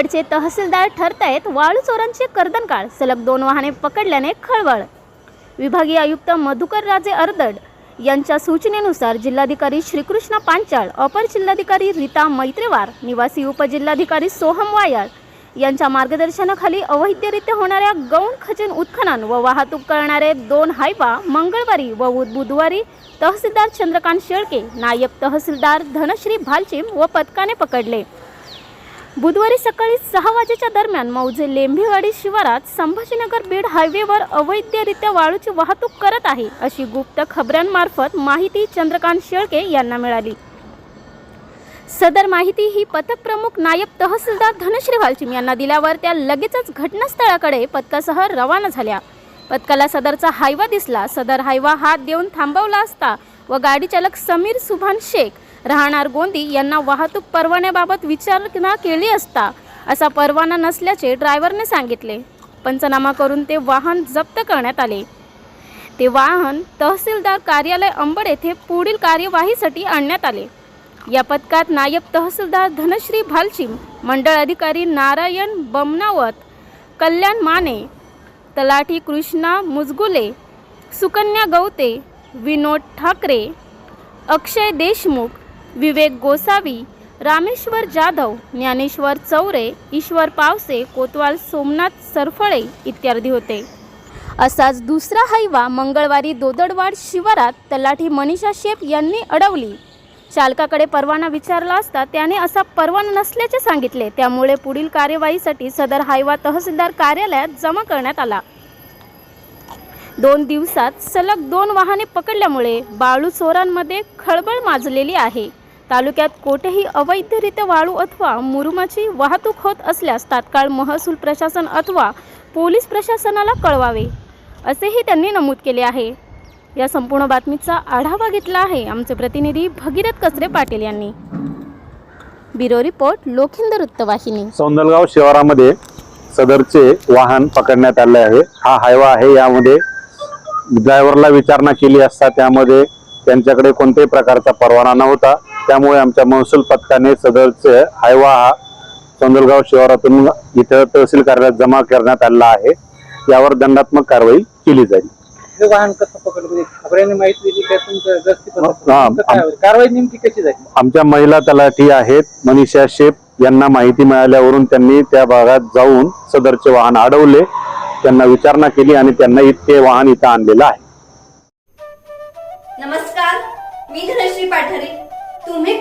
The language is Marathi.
अंबडचे तहसीलदार ठरतायत वाळू चोरांचे कर्दनकाळ सलग दोन वाहने पकडल्याने खळबळ. विभागीय आयुक्त मधुकर राजे अर्दड यांच्या सूचनेनुसार जिल्हाधिकारी श्रीकृष्ण पांचाळ अपर जिल्हाधिकारी रीता मैत्रेवार निवासी उपजिल्हाधिकारी सोहम वायाळ यांच्या मार्गदर्शनाखाली अवैधरित्या होणाऱ्या गौण खजिन उत्खनन व वाहतूक करणारे दोन हायबा मंगळवारी व बुधवारी तहसीलदार चंद्रकांत शेळके नायब तहसीलदार धनश्री भालचिम व पथकाने पकडले. बुधवारी सकाळी सहा वाजेच्या दरम्यान मौजे लेंभीवाडी शिवारात संभाजीनगर बीड हायवेवर अवैधरित्या वाळूची वाहतूक करत आहे अशी गुप्त खबऱ्यांमार्फत माहिती चंद्रकांत शेळके यांना मिळाली. सदर माहिती ही पथक प्रमुख नायब तहसीलदार धनश्री वालचिम यांना दिल्यावर त्या लगेचच घटनास्थळाकडे पथकासह रवाना झाल्या. पथकाला सदरचा हायवा दिसला. सदर हायवा हात देऊन थांबवला असता व गाडी चालक समीर सुभान शेख राहणार गोंदी यांना वाहतूक परवान्याबाबत विचारणा केली असता असा परवाना नसल्याचे ड्रायव्हरने सांगितले. पंचनामा करून ते वाहन जप्त करण्यात आले. ते वाहन तहसीलदार कार्यालय अंबड येथे पुढील कार्यवाहीसाठी आणण्यात आले. या पथकात नायब तहसीलदार धनश्री भालचिम मंडळ अधिकारी नारायण बमनावत कल्याण माने तलाठी कृष्णा मुजगुले सुकन्या गवते विनोद ठाकरे अक्षय देशमुख विवेक गोसावी रामेश्वर जाधव ज्ञानेश्वर चौरे ईश्वर पावसे कोतवाल सोमनाथ सरफळे इत्यादी होते. असाच दुसरा हायवा मंगळवारी दोदडवाड शिवारात तलाठी मनीषा शेप यांनी अडवली. चालकाकडे परवाना विचारला असता त्याने असा परवाना नसल्याचे सांगितले. त्यामुळे पुढील कार्यवाहीसाठी सदर हायवा तहसीलदार कार्यालयात जमा करण्यात आला. दोन दिवसात सलग दोन वाहने पकडल्यामुळे बाळू चोरांमध्ये खळबळ माजलेली आहे. तालुक्यात कोठेही अवैधरित्या वाळू अथवा मुरुमाची वाहतूक होत असल्यास तात्काळ महसूल प्रशासन अथवा पोलीस प्रशासनाला कळवावे असेही त्यांनी नमूद केले आहे. या संपूर्ण बातमीचा आढावा घेतला आहे आमचे प्रतिनिधी भगीरथ कचरे पाटील यांनी. ब्युरो रिपोर्ट लोखिंद वृत्तवाहिनी. सौंदलगाव शिवारामध्ये सदरचे वाहन पकडण्यात आले आहे. हा हायवा आहे यामध्ये ड्रायव्हरला विचारणा केली असता त्यामध्ये त्यांच्याकडे कोणत्याही प्रकारचा परवाना नव्हता. त्यामुळे आमच्या महसूल पथकाने सदरचे हायवा हा सौंदलगाव शिवारातून इथं तहसील कार्यालयात जमा करण्यात आलेला आहे. यावर दंडात्मक कारवाई केली जाईल. वाहन कसं पकडलं? म्हणजे खबऱ्याने माहिती दिली काय तुमचं गस्ती पण तुमचं काय होतं? कारवाई नेमकी कशी झाली? आमच्या महिला तलाठी आहेत. मनीषा शेप यांना माहिती मिळाल्यावरून त्यांनी त्या भागात जाऊन सदरचे वाहन अडवले. त्यांना विचारणा केली आणि त्यांना इतके वाहन इथं आणलेलं आहे.